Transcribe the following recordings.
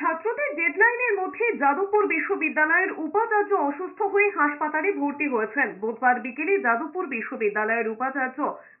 ছাত্রদের ডেডলাইনের মধ্যে যাদবপুর বিশ্ববিদ্যালয়ের উপাচার্য অসুস্থ হয়ে হাসপাতালে ভর্তি হয়েছেন। বুধবার বিকেলে যাদবপুর বিশ্ববিদ্যালয়ের উপাচার্য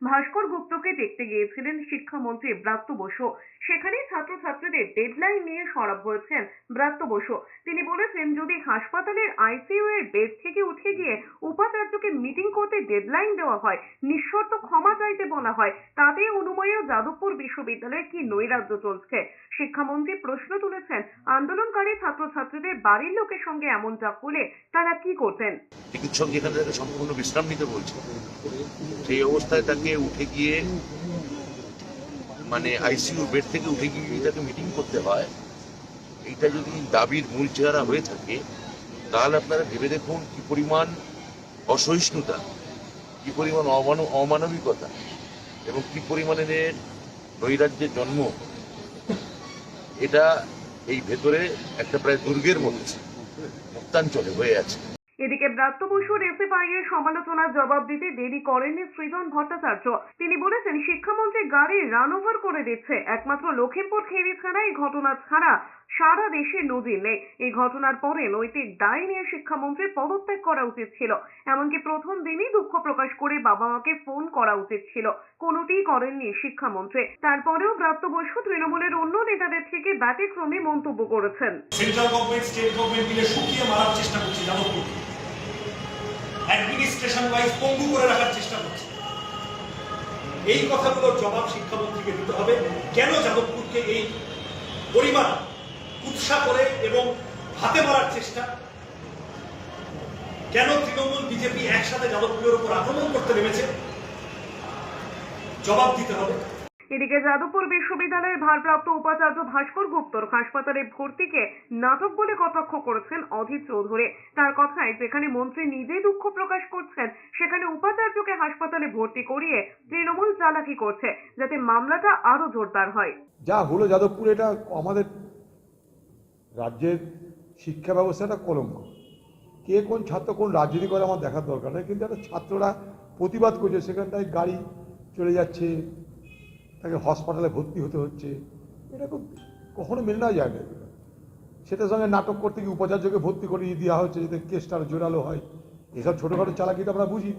ভাস্কর গুপ্তকে দেখতে গিয়েছিলেন শিক্ষামন্ত্রী ব্রাত্য বসু। সেখানে ছাত্রছাত্রীদের ডেডলাইন নিয়ে সরব হয়েছেন ব্রাত্য বসু। তিনি বলেছেন, যদি হাসপাতালের আইসিইউ এর বেড থেকে উঠে গিয়ে উপাচার্যকে মিটিং করতে ডেডলাইন দেওয়া হয়, নিঃশর্ত ক্ষমা চাইতে বলা হয়, তাতে অনুময় যাদবপুর বিশ্ববিদ্যালয়ে কি নৈরাজ্য চলছে? শিক্ষামন্ত্রী প্রশ্ন তুলেছেন আন্দোলনকারী ছাত্রছাত্রীদের বাড়ির লোকের সঙ্গে এমনটা হলে তারা কি করতেন? চিকিৎসক যেখানে তাকে সম্পূর্ণ বিশ্রাম নিতে বলছে, সেই অবস্থায় তাকে উঠে গিয়ে মানে আইসিইউ বেড থেকে উঠে গিয়ে যদি তাকে মিটিং করতে হয়, এইটা যদি দাবির মূল চেহারা হয়ে থাকে, তাহলে আপনারা ভেবে দেখুন কি পরিমাণ অসহিষ্ণুতা, কি পরিমাণ অমানব অমানবিকতা এবং কি পরিমাণের নৈরাজ্যের জন্ম। এটা এই ভেতরে একটা প্রায় দুর্গের মতো মুক্তাঞ্চলে হয়ে আছে। এদিকে ব্রাত্য বসুর এসএফআই এর সমালোচনার জবাব দিতে দেরি করেননি সৃজন ভট্টাচার্য। তিনি বলেছেন, শিক্ষামন্ত্রী গাড়ি রান ওভার করে দিচ্ছে। একমাত্র লখিমপুর খেরি ছাড়া এই ঘটনা ছাড়া সারা দেশে নজির নেই। এই ঘটনার পরে নৈতিক দায় নিয়ে শিক্ষামন্ত্রীর পদত্যাগ করা উচিত ছিল। এমনকি প্রথম দিনই দুঃখ প্রকাশ করে বাবা মাকে ফোন করা উচিত ছিল। কোনোটিই করেননি শিক্ষামন্ত্রী। তারপরেও ব্রাত্য বসু তৃণমূলের অন্য নেতাদের ব্যতিক্রমী মন্তব্য করেছেন। সেন্ট্রাল গভর্নমেন্ট স্টেট গভর্নমেন্ট মিলে শুকিয়ে মারার চেষ্টা করছে যাদবপুরকে অ্যাডমিনিস্ট্রেশন ওয়াইজ পঙ্গু করে রাখার চেষ্টা করছে। এই কথাগুলোর জবাব শিক্ষামন্ত্রীকে দিতে হবে। কেন যাদবপুরকে এই পরিমাণ উৎসাহ করে এবং হাতে মারার চেষ্টা? কেন তৃণমূল, বিজেপি একসাথে যাদবপুরের উপর আক্রমণ করতে নেমেছে? জবাব দিতে হবে। এদিকে যাদবপুর বিশ্ববিদ্যালয়ের ভারপ্রাপ্ত উপাচার্য ভাস্কর গুপ্তর হাসপাতালে ভর্তিকে নাটক বলে কটাক্ষ করেছেন অধীর চৌধুরী। তার কথায়, যেখানে মন্ত্রী নিজেই দুঃখ প্রকাশ করছেন, সেখানে উপাচার্যকে হাসপাতালে ভর্তি করিয়ে তৃণমূল চালাকি করছে, যাতে মামলাটা আরও জোরদার হয়। যা হলো যাদবপুর, এটা আমাদের রাজ্যের শিক্ষা ব্যবস্থাটা কলঙ্ক। কে কোন ছাত্র, কোন রাজনীতি করে আমার দেখার দরকার নেই, কিন্তু একটা ছাত্ররা প্রতিবাদ করছে, সেখানটায় গাড়ি চলে যাচ্ছে তাকে হসপিটালে ভর্তি হতে হচ্ছে। এটা খুব কখনো মেনে নেওয়া যায় না। সেটার সঙ্গে নাটক করতে গিয়ে উপাচার্যকে ভর্তি করিয়ে দেওয়া হচ্ছে, যাতে কেসটা জোরালো হয়। এসব ছোটোখাটো চালাকিটা আমরা বুঝি।